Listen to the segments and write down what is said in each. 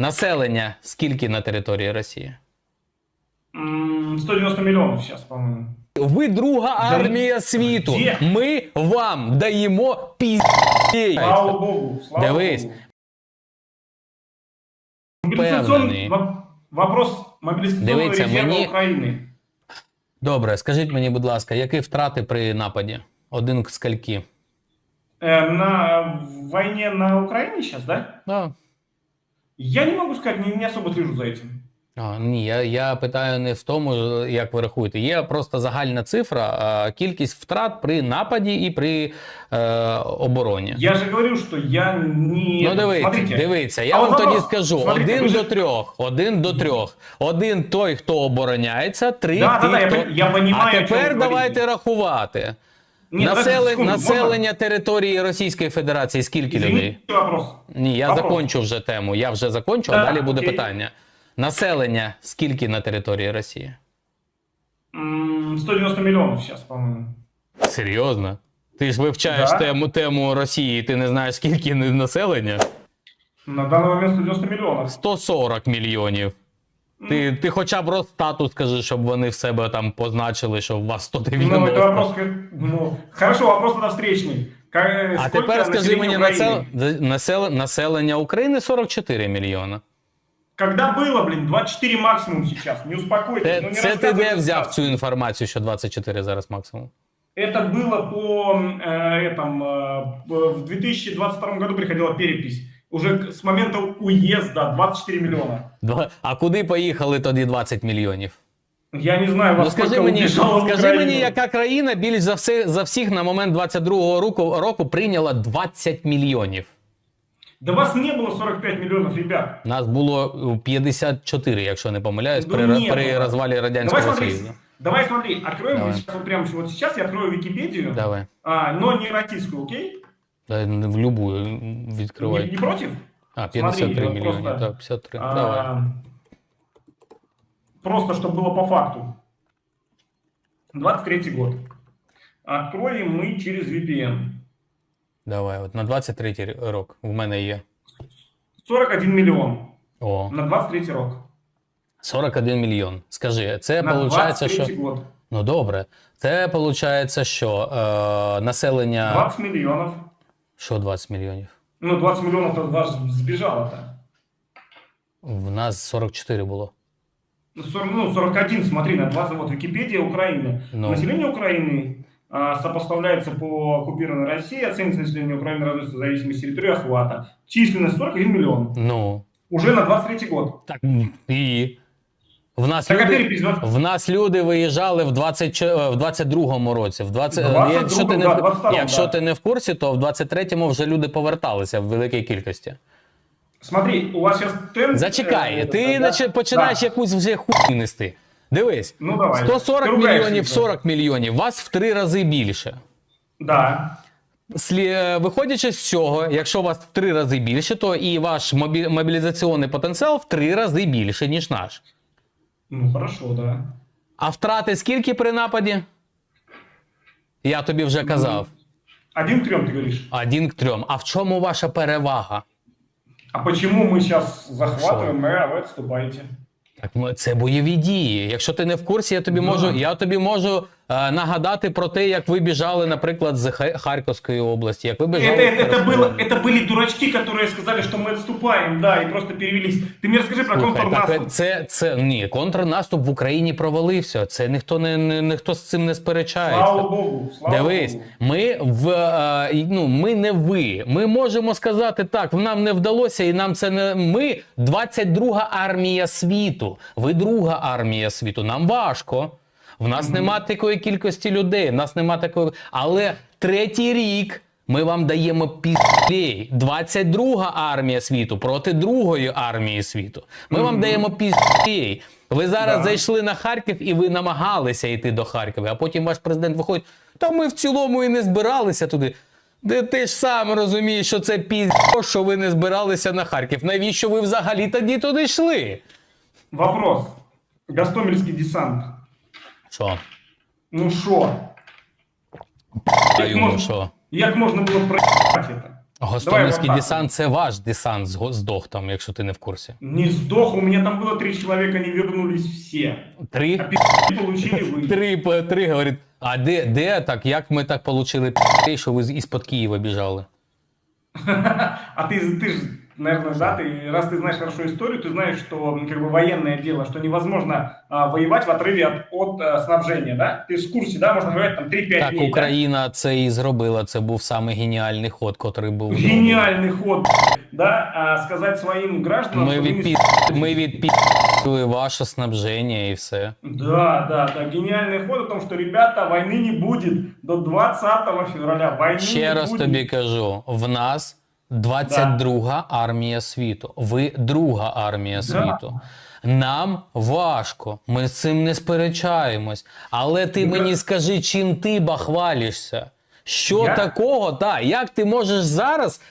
Населення скільки на території Росії? М, 190 миллионов сейчас, по-моему. Ви друга Да армія світу. де? Ми вам даємо піздєй. Слава богу, слава Дивись. богу. Мобилизационный Впевнений. во- вопрос мобилизационного Дивіться, резерва мені- Украины. Добре, скажіть мені, будь ласка, які втрати при нападі? Один к скільки? Э, на войне на Украине сейчас, да? А, Я не могу сказать, не, не особо слежу за этим. а, ні, я, я питаю не в тому, як ви рахуєте. Є просто загальна цифра, а, кількість втрат при нападі і при е, обороні. Я же говорю, что я не... Ну, дивіться, Смотрите, дивіться, я А вам тоді скажу: смотрите, один ви до трьох, один до трьох. Один той, хто обороняється, три Да, ті, да, да, я хто. пон- я понимаю, а тепер давайте говорите. рахувати. Нет, подождите Населе- секунду, населення території Російської Федерації скільки людей? Извините, вопрос. Ні, я Вопрос. закончу вже тему. Я вже закончу, а Да, далі буде окей. питання. Населення скільки на території Росії? М, 190 миллионов сейчас, по-моему. Серйозно? Ти ж вивчаєш Да. тему, тему Росії, ти не знаєш, скільки населення? На данный момент 190 миллионов. 140 мільйонів. Ти, ти хоча б Росстату скажи, щоб вони в себе там позначили, що у вас 190. Ну, это вопрос, как- ну, хорошо, вопрос тогда встречный. Ка- А сколько тепер скажи населения мені Украины? насел... Насел... населення України 44 мільйона. Когда было, блин, 24 максимум сейчас, не успокойтесь. Це, ну, не це ти де рассказывайте взяв сказки. цю інформацію, що 24 зараз максимум? Это было по э, этому, э, в 2022 году приходила перепись. Уже с момента уезда 24 миллиона. Два... А куди поїхали тоді 20 мільйонів? Я не знаю, во Ну скажи мені, в скажи мені, яка країна більш за все за всіх на момент 22-го року, року прийняла 20 мільйонів? Да вас не было 45 миллионов, ребят. Нас було 54, якщо не помиляюсь, Ну, при, не при було. розвалі Давай радянського смотри, союзу. давай смотри, откроем Давай. сейчас, вот прямо вот сейчас я открою Википедию, Давай. а, но не российскую, окей? Дай В любую Не, відкривай. не против? А, 53 Смотри, вот мільйони. просто, Так, 53. А, Давай. Просто, чтобы было по факту. 23 год. Откроем мы через VPN. Давай. От на 23 рок в мене є. 41 миллион О, на 23 рок. 41 мільйон. Скажи, це На виходить, 23 що. год. Ну добре. Це виходить, що е, населення. 20 миллионов. Що 20 мільйонів? Ну, 20 миллионов-то вас сбежало-то. В нас 44 було. Ну, 40 ну, 41, смотри, на 20, вот Википедия Украины. Ну. Население Украины а, сопоставляется по оккупированной России, оценивается население Украины развивается в зависимости от территории охвата. Численность 41 миллион. Ну. Уже на 23 год. Так і. В нас, Так люди, перепись 20... в нас люди виїжджали в 20, е, в 22-му році. В 20, 22-му, якщо ти не, да, в- 22-му, якщо да. ти не в курсі, то в 23-му вже люди поверталися в великій кількості. Смотри, у вас сейчас тен... Зачекай, э, ти да, починаєш да. якусь вже хуйню нести. Дивись, Ну давай. 140 Ти мільйонів, 40 мільйонів, вас в три рази більше. Да. Слі... е, Виходячи з цього, якщо у вас в три рази більше, то і ваш мобілізаційний потенціал в три рази більше, ніж наш. Ну хорошо, да. А втрати скільки при нападі? Я тобі вже казав. Один к трем, ты говоришь. Один к трьом. А в чому ваша перевага? А почему мы сейчас захватываем, а вы отступаете? Так, ну, це бойові дії. Якщо ти не в курсі, я тобі Да. можу, я тобі можу е, нагадати про те, як ви біжали, наприклад, з Ха- Харківської області. Як ви біжали Это, в это, Херсон. было, это были дурачки, которые сказали, что мы отступаем, да, и просто перевелись. Ты мне расскажи про Слухай, контрнаступ. так, це, це ні, контрнаступ в Україні провалився. Це ніхто не, не ніхто з цим не сперечається. Слава Богу, слава Дивись, Богу. ми в е, ну ми не ви. Ми можемо сказати так, нам не вдалося, і нам це не ми 22 армія світу. Ви друга армія світу. Нам важко. В нас нема такої кількості людей. В нас нема такої. Але третій рік. Ми вам даємо пізлей. 22 армія світу проти другої армії світу. Ми вам даємо пізлей. Ви зараз Да. зайшли на Харків і ви намагалися йти до Харкова, а потім ваш президент виходить. Та ми в цілому і не збиралися туди. Де ти ж сам розумієш, що це пізьо, що ви не збиралися на Харків. Навіщо ви взагалі тоді туди йшли? Вопрос. Гастомельский десант. Що? Ну шо? А йому можна? що? Як можно было проебать это? Гостомельський вот так десант це ваш десант зго- здох там, якщо ти не в курсі. Не сдох, у меня там было три человека, не вернулись все. Три? А пи***и получили вы. Три, по- три говорить. А де, де так? Як ми так получили пі***, що ви з- із-под Києва біжали? А ты, ты же, наверное, да, ты, раз ты знаешь хорошо историю, ты знаешь, что м, как бы военное дело, что невозможно а, воевать в отрыве от, от а, снабжения, да? Ты же в курсе, да, можно воевать там 3-5 Так, дней, Україна це і зробила. Це був саме геніальний ход, котрий був. да? Гениальный ход, да, а, сказать своим гражданам, Ми что вы не відпі... ми відпі... ваше снабження і все. Да, да, да, гениальный ход о том, что, ребята, войны не будет до 20 февраля. Войны Ще не раз будет. тобі кажу: в нас 22 армія світу. Ви друга армія світу. Нам важко, ми з цим не сперечаємось. Але ти мені скажи, чим ти бахвалішся? Що Я? такого? Та, як ти можеш зараз?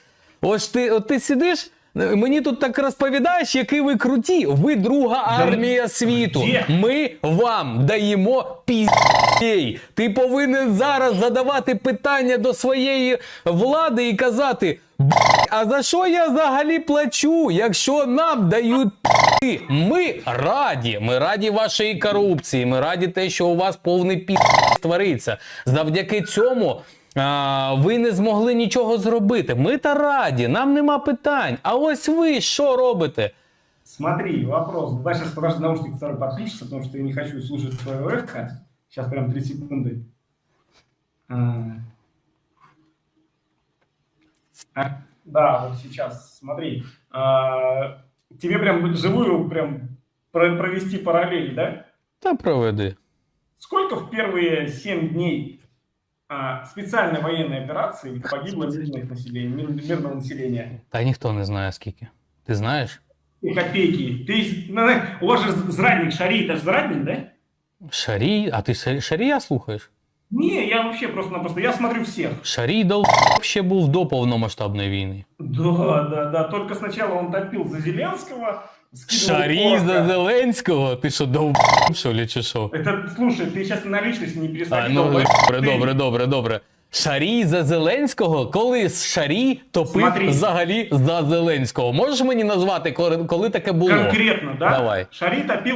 Ось ти, от ти сидиш, мені тут так розповідаєш, які ви круті. Ви друга армія світу. Ми вам даємо піздєй. Ти повинен зараз задавати питання до своєї влади і казати. «Б***ь, А за що я взагалі плачу, якщо нам дають пі***? Ми раді. Ми раді вашої корупції. Ми раді те, що у вас повний пі твориться. Завдяки цьому а, ви не змогли нічого зробити. Ми та раді, нам нема питань. А ось ви що робите? Смотри, вопрос. Давай сейчас подожди, наушник второй подключится, потому что я не хочу слушать свое эхо. Сейчас прям 3 секунды. А. А, Да, вот сейчас, смотри. А, Тебе прям живую прям про- провести параллель, да? Та проведи. Сколько в первые 7 дней а, специальной военной операции погибло мирных населения, мир- мирного населения? Та ніхто не знає скільки. Ти знаєш? И копейки. Ты, ну, ну, у вас же зрадник, Шари, это же зрадник, да? Шарій, а ти Шарі- Шарія слухаєш? Не, я вообще просто-напросто, я смотрю всех. Шарій дол ще був до повномасштабної війни. Да, да, да, только сначала он топил за Зеленского. скидывал Шарій порох. за Зеленського? Ти що, дов що ли, чи що? Это, слушай, ты сейчас на личности не А, переставай. ну, добре, Ты- добре, добре, добре. Шарій за Зеленського, коли Шарій топив Смотри. взагалі за Зеленського. Можеш мені назвати, коли, коли таке було? Конкретно, да? Давай. Шари топил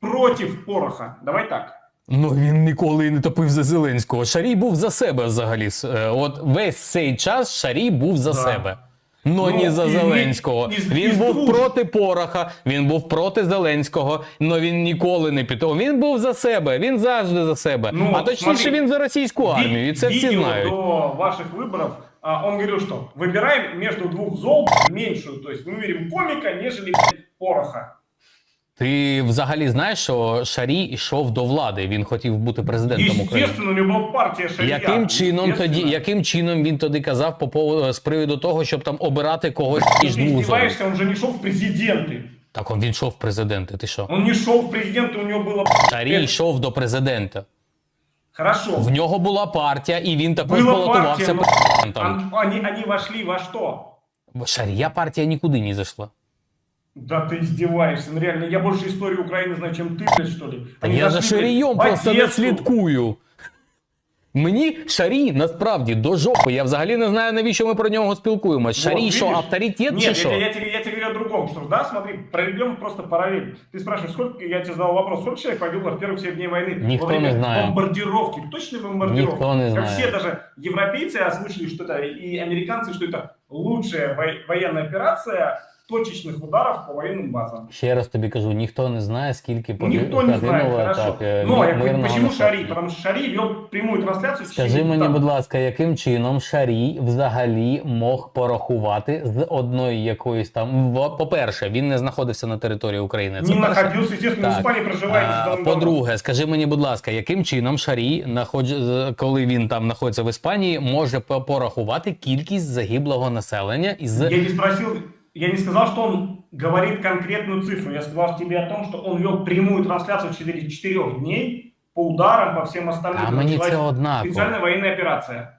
против пороха. Давай так. Ну він ніколи не топив за Зеленського. Шарій був за себе взагалі. С- е, От весь цей час Шарій був за Да. себе. Ну, Ну, не за і- Зеленського. і- і- він і був служ- проти Пороха, він був проти Зеленського, але він ніколи не підтримував. Він був за себе, він завжди за себе. Ну, а точніше, смотри, він за російську армію, і це всі Видео знають. до ваших выборов а, он говорил, что выбираем между двух зол меньшую. То есть мы выберем комика, нежели блядь, пороха. Ти взагалі знаєш, що Шарій йшов до влади. Він хотів бути президентом України. Естественно, у него была партия Шария. Яким чином тоді, Естественно. яким чином він тоді казав по поводу з приводу того, щоб там обирати когось Ты із двох зон? издеваешься, он же не шел в президенты. Так он він йшов в президенти. Ти що? Он не шел в президенты, у него было... Шарій йшов до президента. Хорошо. В нього була партія, і він також Була балотувався партія, ну, президентом. Он- Они, они вошли во что? Шарія партія нікуди не зайшла. Да ты издеваешься, ну реально, я больше историю Украины знаю, чем ты, блядь, что ли. Та Они я за зашли, блядь, Шарієм в просто не Одессу. слідкую. Мені Шарій насправді до жопи. Я взагалі не знаю, навіщо ми про нього спілкуємось. Шарій, Вот, що видишь? авторитет Нет, чи я, що? тебе- я, тебе, я тебе говорю о другом, что да, смотри, проведем просто параллель. Ты спрашиваешь, сколько, я тебе задал вопрос, сколько человек погибло в первых 7 дней войны Никто во время не знает. бомбардировки, точно бомбардировки. Никто не Как знает. все даже европейцы озвучили, что это, и американцы, что это лучшая во- военная операция точечных ударов по военным базам. Ще раз тобі кажу, ніхто не знає, скільки Ну, Никто не знает, хорошо. так, е, Но я говорю, почему. Шари? Потому что Шари вел прямую трансляцию. в Скажи мені, будь ласка, яким чином Шарій взагалі мог порахувати з одної якоїсь там. По-перше, він не знаходився на території України. Це перше. находился, естественно, в Так. Испании проживает. А. По-друге, скажи мені, будь ласка, яким чином находж- коли він там знаходиться в Іспанії, може порахувати кількість загиблого населення із Я не спросил, я не сказал, что он говорит конкретную цифру. Я сказал тебе о том, что он вел прямую трансляцию в 4, 4 дней по ударам, по всем остальным. А Когда мені началась це однаково. Специальная военная операция.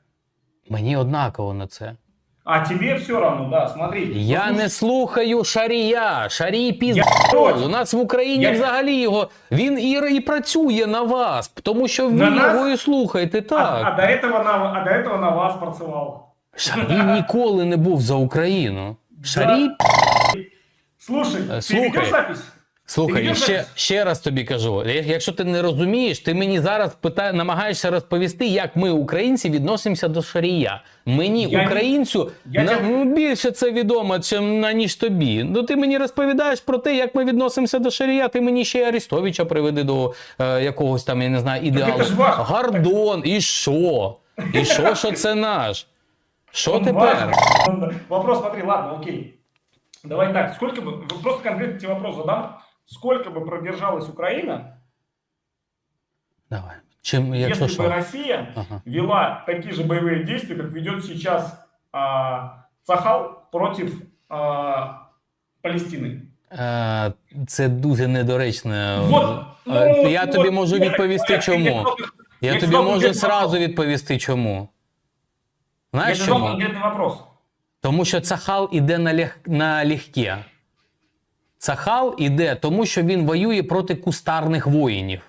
Мені однаково на це. А тебе все равно, да, смотри. Я Послушай, не слухаю Шарія. Шарій пізд... Я проти. У нас в Україні Я- взагалі його. Він і, і працює на вас, тому що ви На нас? його і слухаєте А, так. а до этого на, а до этого на вас працевал. Шарій ніколи не був за Україну. Шарій, Слушай, Э, слухай. запись? слухай, ще, ще раз тобі кажу: якщо ти не розумієш, ти мені зараз пита... намагаєшся розповісти, як ми, українці, відносимося до шарія. Мені, Я не- українцю, Я на... тебе- ну, більше це відомо, чим на ніж тобі. Ну ти мені розповідаєш про те, як ми відносимося до шарія. Ти мені ще й Арістовича приведи до е, якогось там, я не знаю, ідеалу. Гордон, і що? І що, що це наш? Що Он тепер? важный. Вопрос, смотри, ладно, окей. Давай так, сколько бы, вот просто конкретно тебе вопрос задам. Сколько бы продержалась Украина, Давай. Чим, якщо если бы що? Россия Ага. вела такие же боевые действия, как ведет сейчас а, Цахал против а, Палестины? Е, Це дуже недоречно. Вот, Е, ну, Я вот, тобі можу я- відповісти, я- чому. Я, Я я тобі задав можу конкретний зразу вопрос. відповісти, чому. я Знаєш задав чому? конкретний вопрос. Тому що Цахал іде на, лег... на легке. Цахал іде, тому що він воює проти кустарних воїнів.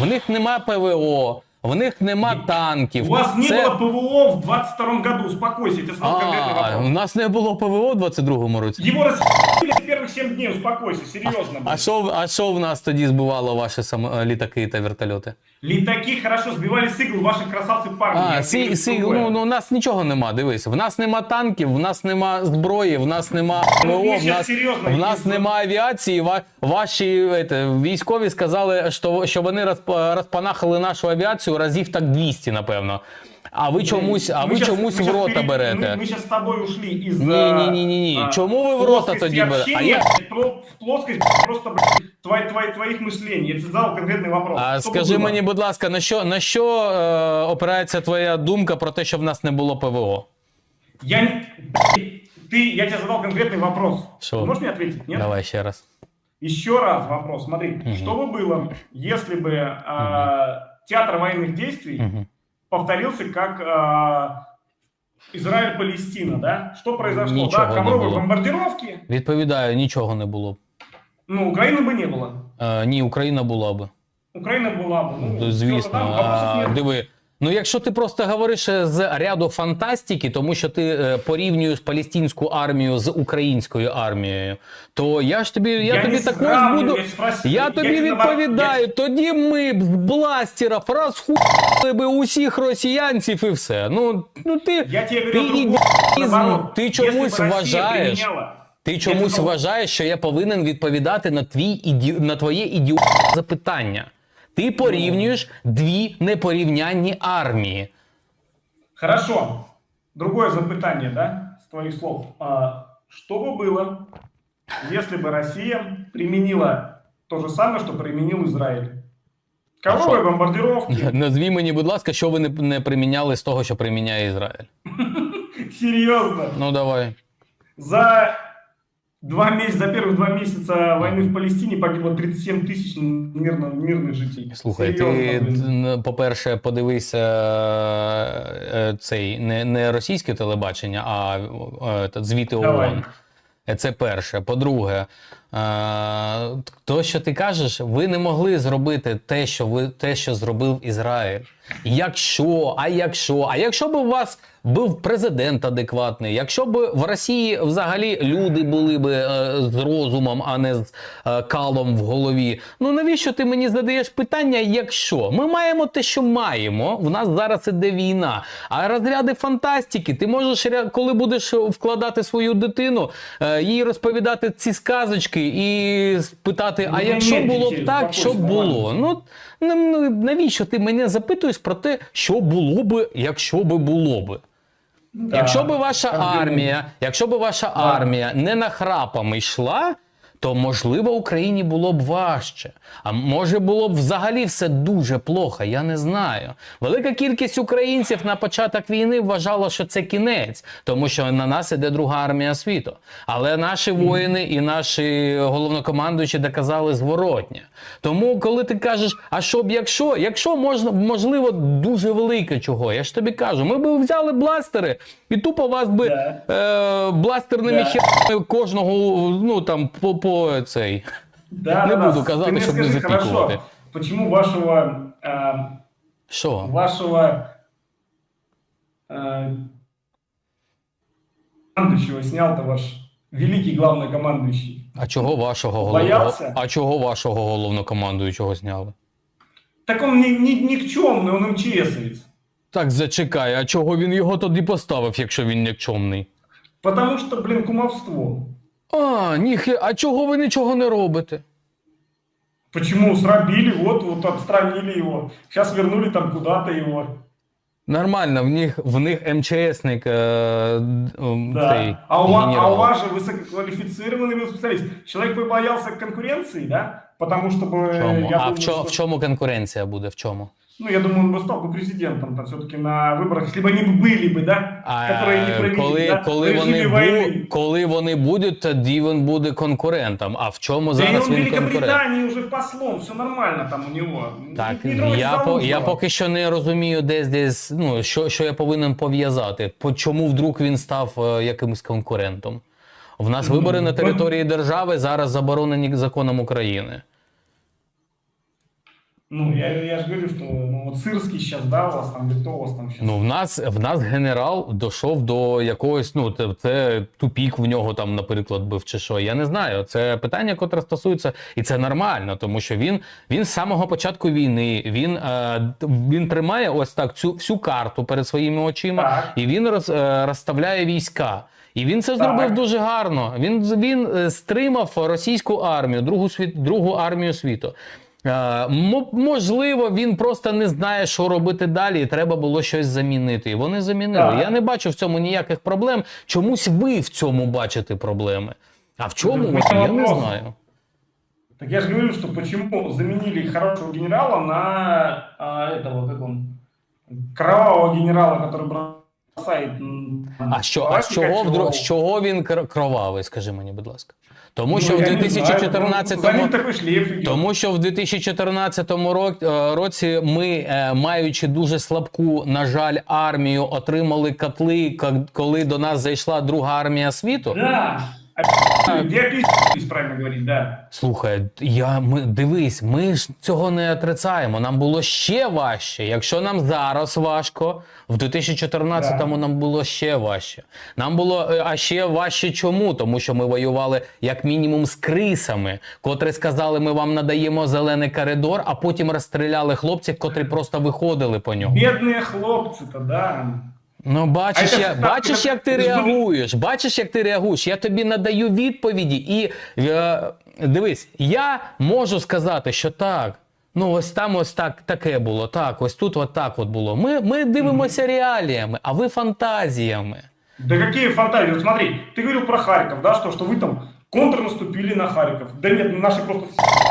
В них нема ПВО, в них нема танків. У вас не Це- было ПВО в 22 году, успокойся, я тебе задал конкретный А, у вопрос. нас не було ПВО у 22-му році. Его распили в первых 7 дней, успокойся, серьезно. А блин. що, в- а що в нас тоді збивало ваші сам... е, літаки та вертольоти? Летаки хорошо збивали сигл ваших красавців парні. А, сі, сі, ну, ну, у нас нічого нема, дивись. В нас нема танків, в нас нема зброї, в нас нема Ну, ПВО, в нас, серйозно, в нас нема авіації. Ва, ваші ете, військові сказали, що, що вони розп- розпанахали нашу авіацію разів так 200, напевно. А ви чомусь, а Мы ви щас- чомусь мы в щас рота пере- берете. Мы, мы сейчас с тобой ушли из... Не, а, не, не, не, не. а, Чему вы в рота плоскости тоді берете? А общения, я- про- в плоскость блядь, просто блядь, твои, твои, твоих мышлений. Я тебе задал конкретный вопрос. А Что бы скажи было? мені, будь ласка, на що, на що е, опирається твоя думка про те, що в нас не було ПВО? Я не... блядь, Ты, я тебе задал конкретный вопрос. Что? Ты можешь мне ответить? Нет? Давай ще раз. Еще раз вопрос. Смотри, Мгм. что бы было, если бы а, театр военных действий Мгм. повторился как а, Израиль-Палестина, да? Что произошло? Ничего да, не ковровые было. бомбардировки. Відповідаю, нічого не було б. Ну, Украины бы не было. Е, ні, Україна була би. Україна була б. Ну, Ну, всё, Звісно, тогда вопросов а, нет. диви. Ну, якщо ти просто говориш е, з ряду фантастики, тому що ти е, порівнюєш палестинську армію з українською армією, то я ж тобі, я, Я тобі також буду. я. Я Я тобі тебе відповідаю, тоді ми б з бластерів розхуяли би усіх росіянців і все. Ну, ну ти, Я ти другое. ти чомусь вважаєш. применяла- Ти чомусь вважаєш, що я повинен відповідати на твій іді... на твоє ідіотське запитання. Ти порівнюєш дві непорівнянні армії. Хорошо. Другое запытание, да, с твоих слов. А, что бы было, если бы Россия применила то же самое, что применил Израиль? Ковровые А бомбардировки. Назві мені, будь ласка, що ви не, не приміняли з того, що приміняє Ізраїль. Серьезно. Ну давай. За два месяца, за первых два месяца войны в Палестине погибло 37 тысяч мирно, мирных жителей. Слухай, Серьезно, ти, блин. н- по-перше, подивися е, цей не, не російське телебачення, а е, та звіти Давай. ООН. Е, Це перше. По-друге, е, то, що ти кажеш, ви не могли зробити те, що ви те, що зробив Ізраїль. Якщо, а якщо, а якщо б у вас був президент адекватний, якщо б в Росії взагалі люди були б е, з розумом, а не з е, калом в голові. Ну навіщо ти мені задаєш питання, якщо ми маємо те, що маємо, в нас зараз іде війна. А розряди фантастики, ти можеш коли будеш вкладати свою дитину, е, їй розповідати ці сказочки і питати, а якщо було б так, що б було? Ну ну, навіщо ти мене запитуєш про те, що було би, якщо би було би? Якщо б ваша армія, якщо би ваша армія не нахрапами йшла, то можливо Україні було б важче. А може було б взагалі все дуже плохо, я не знаю. Велика кількість українців на початок війни вважала, що це кінець, тому що на нас іде друга армія світу. Але наші воїни і наші головнокомандуючі доказали зворотнє. Тому, коли ти кажеш, а що б якщо, якщо можна, можливо, дуже велике чого, я ж тобі кажу, ми б взяли бластери і тупо вас би Да. е, бластерними Да. херами кожного, ну там по, по цей. Да, Не да, буду да. казати, Ты мне щоб не скажи, запікувати. хорошо, почему вашего, а, Що? вашего, а, командующего снял-то ваш великий главный командующий? А чого вашого головного? Боявся? А чого вашого головнокомандуючого зняли? Так он ни, ни, никчемный, он МЧСовец. Так зачекай, а чого він його тоді поставив, якщо він нікчомний? Потому что, блин, кумовство. А, ніхи, а чого ви нічого не робите? Почему? Срабили, вот, вот отстранили его. Сейчас вернули там куда-то его. Нормально, в них в них МЧСник е, д- м, Да. цей А у, ва- а генерал. у вас же высококвалифицированный специалист. Человек побоялся конкуренции, да? Потому что бы... В чому? я а думаю, в, чо, что- в чому конкуренція буде? В чому? Ну, я думаю, он бы стал бы президентом там все-таки на выборах, если бы они бы были бы, да? А, которые не провели, коли, да? коли, в вони режиме бу, войны. коли вони будуть, тоді він буде конкурентом. А в чому Да и зараз он в він конкурент? Великобритании уже послом, все нормально там у него. Так, Не- не трогайте я, по, Залужного. я поки що не розумію, десь десь, ну, що, що я повинен пов'язати. По чому вдруг він став е, якимось конкурентом? В нас Ну, вибори на ну- території держави зараз заборонені законом України. Ну, я, я же говорю, что ну, вот Сырский сейчас, да, у вас там, кто у вас там сейчас? Ну, в нас, в нас генерал дійшов до якогось, ну, це, це тупік в нього там, наприклад, був чи що. Я не знаю. Це питання, котре стосується, і це нормально, тому що він, він з самого початку війни він, е, він тримає ось так цю всю карту перед своїми очима, Так. і він роз, е, розставляє війська. І він це Так. зробив дуже гарно. Він, він е, стримав російську армію, другу, світ, другу армію світу. Е, мо- можливо, він просто не знає, що робити далі, і треба було щось замінити. І вони замінили. Так. Я не бачу в цьому ніяких проблем. Чомусь ви в цьому бачите проблеми. А в чому ви? Я не знаю. Так я же говорю, что почему заменили хорошего генерала на а, этого, как он, кровавого генерала, который бросает... А що, а з чого, вдруг, з чого він кр- кровавий, скажи мені, будь ласка. Тому Ну, що в 2014 ну, шлейф идет. Тому що в 2014 ро- е, році ми, е, маючи дуже слабку, на жаль, армію, отримали котли, коли до нас зайшла друга армія світу. Да. Где пиздец, правильно говорить, да. Слухай, я ми дивись, ми ж цього не отрицаємо. Нам було ще важче. Якщо нам зараз важко, в 2014-му нам було ще важче. Нам було е, а ще важче чому? Тому що ми воювали як мінімум з крисами, котрі сказали, ми вам надаємо зелений коридор, а потім розстріляли хлопців, котрі просто виходили по ньому. Бедные хлопцы-то, да. Ну, бачиш, я, бачиш, як ти реагуєш. Бачиш, як ти реагуєш. Я тобі надаю відповіді, і е, дивись, я можу сказати, що так. Ну, ось там ось так таке було. Так, ось тут от так от було. Ми, ми дивимося реаліями, а ви фантазіями. Да какие фантазии? Вот смотри, ты говорил про Харьков, да, что, что вы там контрнаступили на Харьков. Да нет, наши просто...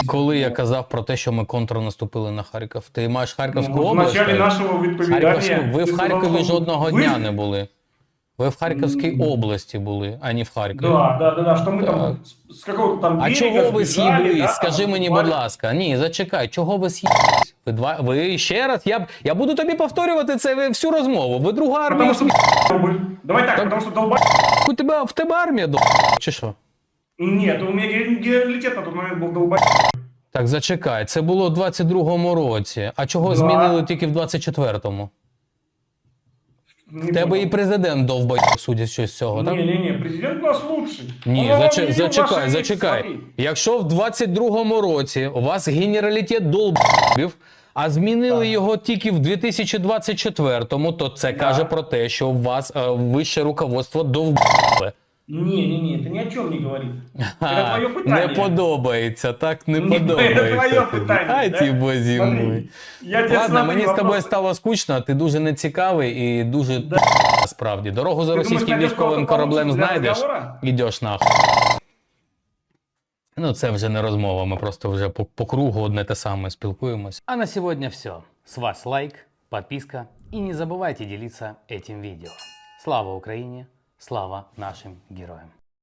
Коли я казав про те, що ми контрнаступили на Харків, ти маєш Харківську Ну, в область? нашего відповідання... Харківську, ви в Харкові жодного ви- дня не були. Ви в Харківській області були, а не в Харкові. Да, да, да, да, что мы Так. там с, с какого-то там А берега чого ви сбежали, з'їблись? да, Скажи мені, будь ласка. Ні, зачекай, чого ви з'їблись? Ви два ви ще раз. Я б- я буду тобі повторювати це ви- всю розмову. Ви друга армія. Потому что Давай так, Так. потому что долба... У тебе в тебе армія до чи що? Нет, у меня ге- генералитет на тот момент был долба... Так, зачекай, це було в 22-му році. А чого Да. змінили тільки в 24-му? В тебе і президент довбай, судячи з цього, так? Не-не-не, президент у нас лучший. Ні, Он вам зач... объявил зачекай, ваши зачекай. рейсы. Якщо в 22-му році у вас генералітет долбів, а змінили Так. його тільки в 2024-му, то це Да. каже про те, що у вас е, вище руководство довбили. Не-не-не, это ни о чем не говорит. Это Ха, твое Не питание. подобається, так не Ні, подобається. це твоє тобі. питання, Ай, да? ті бозі Смотри, мой. Я тебе Ладно, смотри, мені з тобою вопрос- стало скучно, ти дуже нецікавий і дуже Да. справді. Дорогу за Ти думаєш, російським знайдеш військовим кого-то кораблем получше для знайдеш, розговора? ідеш нахуй. Ну, це вже не розмова, ми просто вже по, по кругу одне те саме спілкуємось. А на сегодня все. С вас лайк, подписка и не забывайте делиться этим видео. Слава Украине, Слава нашим героям!